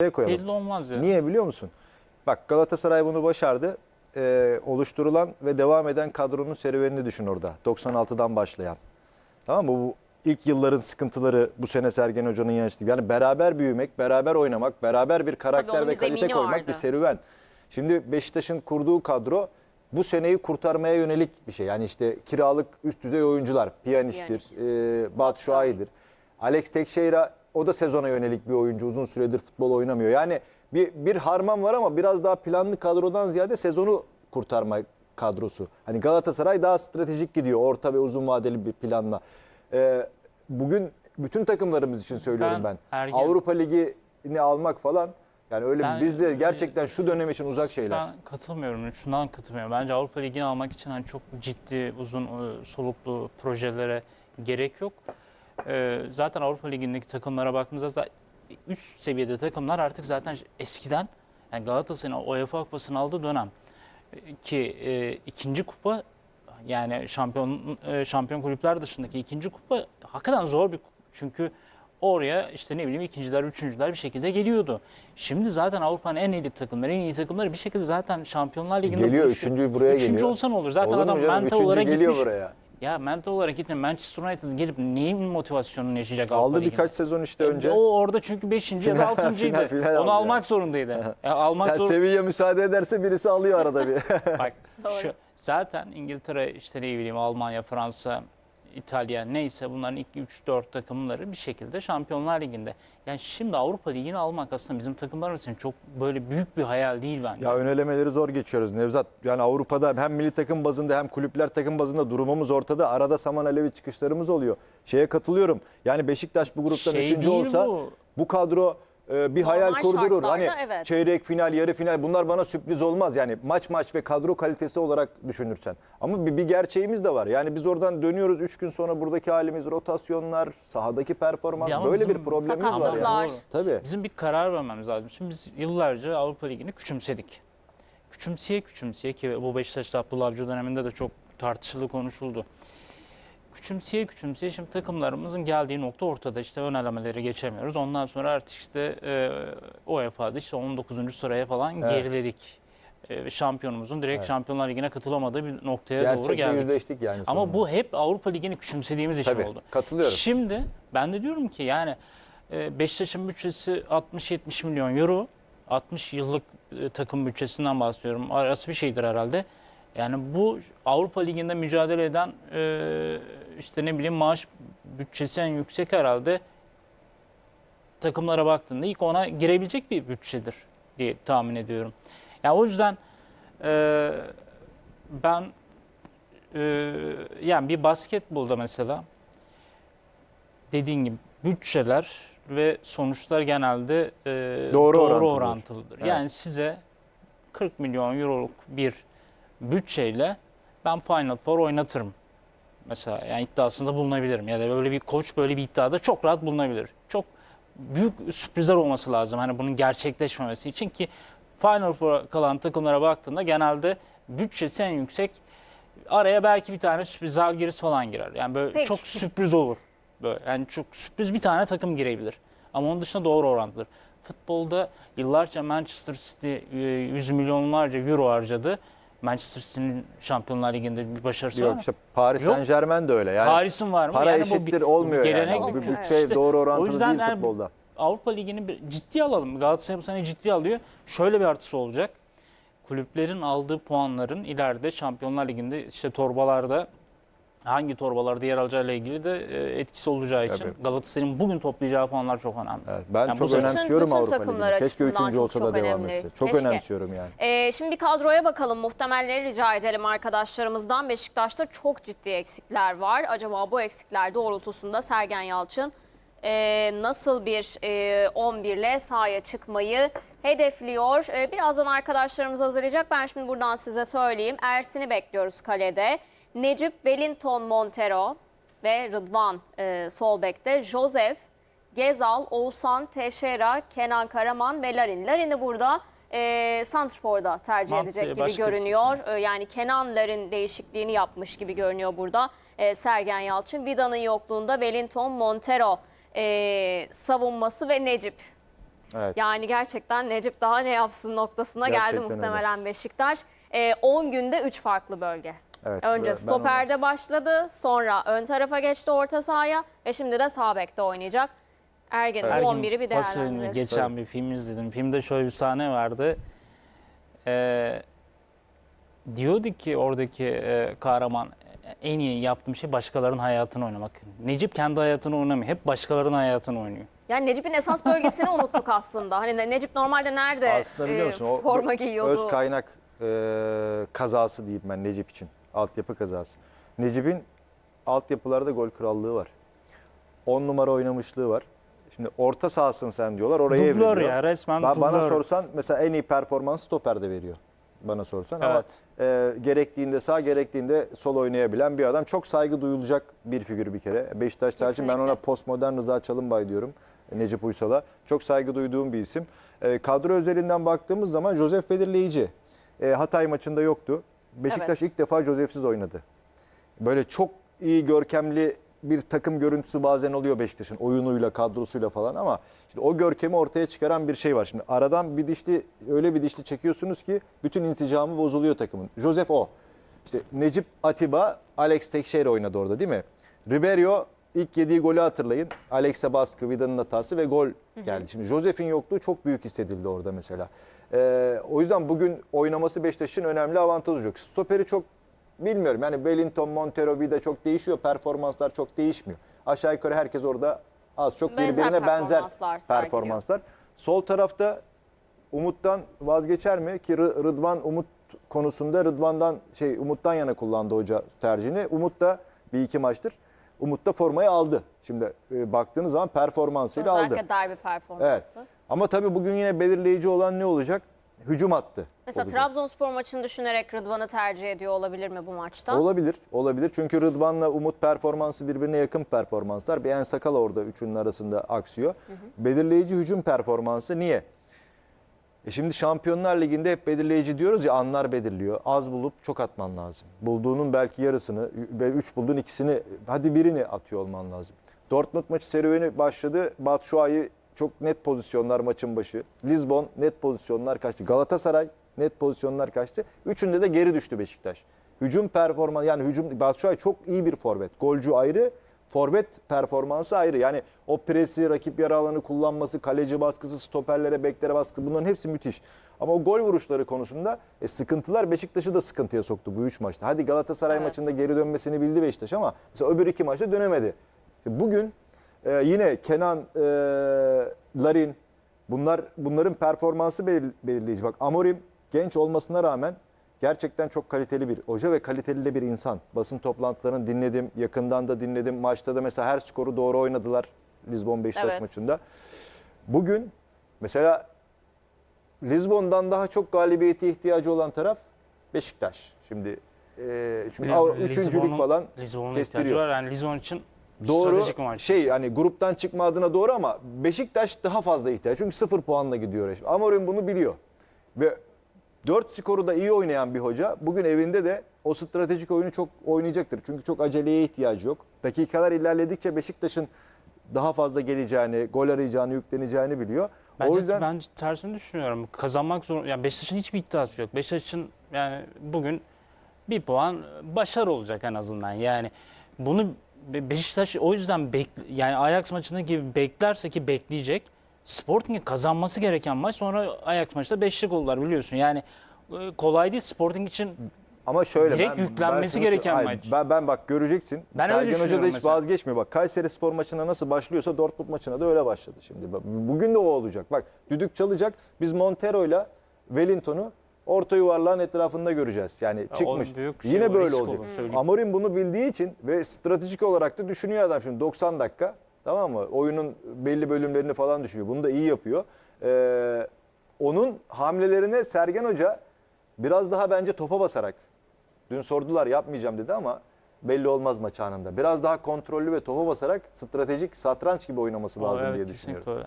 ortaya koyalım. Belli olmaz ya. Niye biliyor musun? Bak Galatasaray bunu başardı. Ee, oluşturulan ve devam eden kadronun serüvenini düşün orada. 96'dan başlayan. Tamam mı? Bu ilk yılların sıkıntıları bu sene Sergen Hoca'nın yönettiği. Yani beraber büyümek, beraber oynamak, beraber bir karakter ve kalite koymak vardı. bir serüven. Şimdi Beşiktaş'ın kurduğu kadro bu seneyi kurtarmaya yönelik bir şey. Yani işte kiralık üst düzey oyuncular. Piyanisttir, e, Batu Şuay'dır. Alex Tekşehir'e o da sezona yönelik bir oyuncu. Uzun süredir futbol oynamıyor. Yani bir, bir harman var ama biraz daha planlı kadrodan ziyade sezonu kurtarma kadrosu. Hani Galatasaray daha stratejik gidiyor orta ve uzun vadeli bir planla. Ee, bugün bütün takımlarımız için söylüyorum ben. Ben Ergen- Avrupa Ligi'ni almak falan yani öyle Ben- biz de gerçekten şu dönem için uzak şeyler. Ben katılmıyorum. Şundan katılmıyorum. Bence Avrupa Ligi'ni almak için hani çok ciddi, uzun e, soluklu projelere gerek yok. E, Zaten Avrupa Ligi'ndeki takımlara baktığımızda üst seviyede takımlar artık zaten eskiden yani Galatasaray'ın UEFA Kupası'nı aldığı dönem e, ki e, ikinci kupa yani şampiyon e, şampiyon kulüpler dışındaki ikinci kupa hakikaten zor bir kupa. Çünkü oraya işte ne bileyim ikinciler, üçüncüler bir şekilde geliyordu. Şimdi zaten Avrupa'nın en elit takımları, en iyi takımları bir şekilde zaten Şampiyonlar Ligi'nde Geliyor, buluşuyor. üçüncü buraya Üçüncü geliyor. olsa ne olur? Zaten Olur adam canım? mental Üçüncü olarak geliyor gitmiş. buraya. Ya mental olarak gitmiyor. Manchester United gelip neyin motivasyonunu yaşayacak Aldı Avrupa birkaç sezon işte E, önce. O orada çünkü 5. ya da Final- 6.'ydı. final- final aldı Onu ya. almak zorundaydı. E, almak Yani zor. Sevilla müsaade ederse birisi alıyor arada bir. Bak Doğru. şu, zaten İngiltere işte ne bileyim Almanya, Fransa, İtalya neyse bunların ilk 3-4 takımları bir şekilde Şampiyonlar Ligi'nde. Yani şimdi Avrupa Ligi'ni almak aslında bizim takımlarımız için çok böyle büyük bir hayal değil bence. Ya ön elemeleri zor geçiyoruz Nevzat. Yani Avrupa'da hem milli takım bazında hem kulüpler takım bazında durumumuz ortada. Arada saman alevi çıkışlarımız oluyor. Şeye katılıyorum. Yani Beşiktaş bu gruptan Şey üçüncü olsa bu. bu, kadro e, bir Normal hayal kurdurur. şartlarda Hani evet. çeyrek final, yarı final bunlar bana sürpriz olmaz. Yani maç maç ve kadro kalitesi olarak düşünürsen. Ama bir, bir gerçeğimiz de var. Yani biz oradan dönüyoruz 3 gün sonra buradaki halimiz, rotasyonlar, sahadaki performans Ya ama böyle bir problemimiz var. sakatlıklar. Yani. Tabii. Bizim bir karar vermemiz lazım. Şimdi biz yıllarca Avrupa Ligi'ni küçümsedik. Küçümseye küçümseye ki bu Beşiktaş'ta Abdullah Avcı döneminde de çok tartışıldı, konuşuldu. Küçümseye küçümseye şimdi takımlarımızın geldiği nokta ortada. İşte ön elemeleri geçemiyoruz. Ondan sonra artık işte e, UEFA'da işte 19. sıraya falan Evet. geriledik. E, şampiyonumuzun direkt Evet. Şampiyonlar Ligi'ne katılamadığı bir noktaya doğru Gerçekle geldik. yüzleştik yani. Ama sonunda. bu hep Avrupa Ligi'ni küçümsediğimiz için Tabii, oldu. katılıyorum. Şimdi ben de diyorum ki yani e, Beşiktaş'ın bütçesi 60-70 milyon euro. 60 yıllık e, takım bütçesinden bahsediyorum. Arası bir şeydir herhalde. Yani bu Avrupa Ligi'nde mücadele eden e, işte ne bileyim maaş bütçesi en yüksek herhalde takımlara baktığında ilk ona girebilecek bir bütçedir diye tahmin ediyorum. Yani o yüzden e, ben e, yani bir basketbolda mesela dediğin gibi bütçeler ve sonuçlar genelde e, Doğru doğru, orantılıdır. orantılıdır. Evet. Yani size 40 milyon euroluk bir bütçeyle ben Final Four oynatırım. Mesela yani iddiasında bulunabilirim. Ya da böyle bir koç böyle bir iddiada çok rahat bulunabilir. Çok büyük sürprizler olması lazım. Hani bunun gerçekleşmemesi için ki Final Four'a kalan takımlara baktığında genelde bütçesi en yüksek araya belki bir tane sürpriz Zalgiris falan girer. Yani böyle Peki. çok sürpriz olur. Böyle yani çok sürpriz bir tane takım girebilir. Ama onun dışında doğru orantıdır. Futbolda yıllarca Manchester City e, yüz milyonlarca euro harcadı. Manchester City'nin Şampiyonlar Ligi'nde bir başarısı var Yok mı? işte Paris Yok. Saint Germain de öyle. Yani Paris'in var mı? para Yani eşittir bu bir olmuyor gelenek, yani. Bir bütçe İşte doğru o orantılı yüzden değil yani futbolda. Avrupa Ligi'ni bir ciddiye alalım. Galatasaray bu sene ciddiye alıyor. Şöyle bir artısı olacak. Kulüplerin aldığı puanların ileride Şampiyonlar Ligi'nde işte torbalarda hangi torbalarda yer alacağıyla ilgili de e, etkisi olacağı için Tabii. Galatasaray'ın bugün toplayacağı puanlar çok önemli. Evet, ben Yani çok önemsiyorum Bütün- bütün Avrupa Ligi'ni. Keşke açısından üçüncü çok, olsa da devam önemli. etse. Çok Keşke. önemsiyorum yani. Ee, şimdi bir kadroya bakalım. Muhtemelleri rica edelim arkadaşlarımızdan. Beşiktaş'ta çok ciddi eksikler var. Acaba bu eksikler doğrultusunda Sergen Yalçın e, nasıl bir e, 11 ile sahaya çıkmayı hedefliyor? E, birazdan arkadaşlarımız hazırlayacak. Ben şimdi buradan size söyleyeyim. Ersin'i bekliyoruz kalede. Necip Wellington Montero ve Rıdvan e, sol bekte. Joseph, Gezal, Oğuzhan, Teşera, Kenan Karaman ve Larin. Larin'i burada e, Santrfor'da tercih Mantığı edecek gibi görünüyor. E, yani Kenan Larin değişikliğini yapmış gibi görünüyor burada e, Sergen Yalçın. Vida'nın yokluğunda Wellington, Montero e, savunması ve Necip. Evet. Yani gerçekten Necip daha ne yapsın noktasına geldi Gerçekten öyle. muhtemelen Beşiktaş. Ee, 10 günde 3 farklı bölge. Evet, Önce ben stoperde başladı, sonra ön tarafa geçti orta sahaya ve şimdi de sağ bekte oynayacak. Ergen'in Ergin 11'i bir değerlendirelim. geçen bir film izledim. Filmde şöyle bir sahne vardı. Ee, diyordu ki oradaki e, kahraman en iyi yaptığım şey başkalarının hayatını oynamak. Necip kendi hayatını oynamıyor. Hep başkalarının hayatını oynuyor. Yani Necip'in esas bölgesini unuttuk aslında. Hani Ne- Necip normalde nerede Aslında biliyor e, musun? o forma giyiyordu? Öz kaynak e, kazası diyeyim ben Necip için. Altyapı kazası. Necip'in altyapılarda gol krallığı var. 10 numara oynamışlığı var. Şimdi orta sahasın sen diyorlar. Oraya Dublör evriliyor. ya resmen Ba- Bana dublör. sorsan mesela en iyi performans stoperde veriyor. Bana sorsan ama Evet. e, gerektiğinde sağ gerektiğinde sol oynayabilen bir adam. Çok saygı duyulacak bir figür bir kere. Beşiktaş tercih ben ona postmodern Rıza Çalınbay diyorum. Necip Uysal'a. Çok saygı duyduğum bir isim. E, kadro özelinden baktığımız zaman Josef belirleyici. E, Hatay maçında yoktu. Beşiktaş ilk defa Josef'siz oynadı. Böyle çok iyi görkemli bir takım görüntüsü bazen oluyor Beşiktaş'ın oyunuyla, kadrosuyla falan ama işte o görkemi ortaya çıkaran bir şey var. Şimdi aradan bir dişli öyle bir dişli çekiyorsunuz ki bütün insicamı bozuluyor takımın. Josef o. İşte Necip Atiba, Alex Tekşehir oynadı orada değil mi? Riberio ilk yediği golü hatırlayın. Alex'e baskı, Vida'nın hatası ve gol geldi. Şimdi Josef'in yokluğu çok büyük hissedildi orada mesela. Ee, o yüzden bugün oynaması Beşiktaş'ın önemli avantaj olacak. Stoperi çok bilmiyorum. Yani Wellington, Montero, Vida çok değişiyor. Performanslar çok değişmiyor. Aşağı yukarı herkes orada az çok Benzer birbirine benzer performanslar performanslar. Sol tarafta Umut'tan vazgeçer mi? Ki Rı- Rıdvan Umut konusunda Rıdvan'dan şey Umut'tan yana kullandı hoca tercihini. Umut da bir iki maçtır. Umut da formayı aldı. Şimdi e, baktığınız zaman performansıyla aldı. Özellikle derbi performansı. Evet. Ama tabii bugün yine belirleyici olan ne olacak? Hücum hattı. Mesela olacak. Trabzonspor maçını düşünerek Rıdvan'ı tercih ediyor olabilir mi bu maçta? Olabilir, olabilir. Çünkü Rıdvan'la Umut performansı birbirine yakın performanslar. Bir en sakala orada üçünün arasında aksıyor. Belirleyici hücum performansı niye? E şimdi Şampiyonlar Ligi'nde hep belirleyici diyoruz ya anlar belirliyor. Az bulup çok atman lazım. Bulduğunun belki yarısını, ve üç bulduğun ikisini, hadi birini atıyor olman lazım. Dortmund maçı serüveni başladı. Batshuayi çok net pozisyonlar maçın başı. Lisbon net pozisyonlar kaçtı. Galatasaray net pozisyonlar kaçtı. Üçünde de geri düştü Beşiktaş. Hücum performansı yani hücum Batshuayi çok iyi bir forvet. Golcü ayrı, forvet performansı ayrı. Yani o presi, rakip yarı alanı kullanması, kaleci baskısı, stoperlere, beklere baskısı bunların hepsi müthiş. Ama o gol vuruşları konusunda e, sıkıntılar Beşiktaş'ı da sıkıntıya soktu bu üç maçta. Hadi Galatasaray Evet. maçında geri dönmesini bildi Beşiktaş ama mesela öbür iki maçta dönemedi. E, Bugün e, yine Kenan, e, Larin bunlar bunların performansı belir- belirleyici. Bak Amorim genç olmasına rağmen gerçekten çok kaliteli bir hoca ve kaliteli de bir insan. Basın toplantılarını dinledim, yakından da dinledim. Maçta da mesela her skoru doğru oynadılar Lisbon Beşiktaş Evet. maçında. Bugün mesela Lisbon'dan daha çok galibiyete ihtiyacı olan taraf Beşiktaş. Şimdi e, çünkü Avru- üçüncülük Lisbon'un- falan Lisbon'un kestiriyor. ihtiyacı var. Yani Lisbon için Doğru stratejik maç. şey hani gruptan çıkma adına doğru ama Beşiktaş daha fazla ihtiyaç. Çünkü sıfır puanla gidiyor. Amorim bunu biliyor. Ve 4 skoru da iyi oynayan bir hoca bugün evinde de o stratejik oyunu çok oynayacaktır. Çünkü çok aceleye ihtiyacı yok. Dakikalar ilerledikçe Beşiktaş'ın daha fazla geleceğini, gol arayacağını, yükleneceğini biliyor. Bence, o yüzden ben tersini düşünüyorum. Kazanmak zor. Yani Beşiktaş'ın hiçbir iddiası yok. Beşiktaş'ın yani bugün bir puan başarı olacak en azından. Yani bunu Be- Beşiktaş o yüzden bek, yani Ajax maçında gibi beklerse ki bekleyecek. Sporting'in kazanması gereken maç sonra Ajax maçta beşlik oldular biliyorsun. Yani e, kolay değil Sporting için. Ama şöyle Direkt yüklenmesi şunu gereken Hayır, maç. Ben, ben bak göreceksin. Ben öyle Sergen Hoca da hiç mesela. vazgeçmiyor. Bak Kayseri Spor maçına nasıl başlıyorsa Dortmund maçına da öyle başladı şimdi. Bugün de o olacak. Bak düdük çalacak. Biz Montero'yla Wellington'u orta yuvarlağın etrafında göreceğiz. Yani o çıkmış. büyük şey, Yine o böyle olacak. olur, söyleyeyim. Amorim bunu bildiği için ve stratejik olarak da düşünüyor adam şimdi 90 dakika. Tamam mı? Oyunun belli bölümlerini falan düşünüyor. Bunu da iyi yapıyor. Ee, onun hamlelerine Sergen Hoca biraz daha bence topa basarak Dün sordular yapmayacağım dedi ama belli olmaz maç anında. Biraz daha kontrollü ve topa basarak stratejik satranç gibi oynaması lazım Evet, diye düşünüyorum. öyle.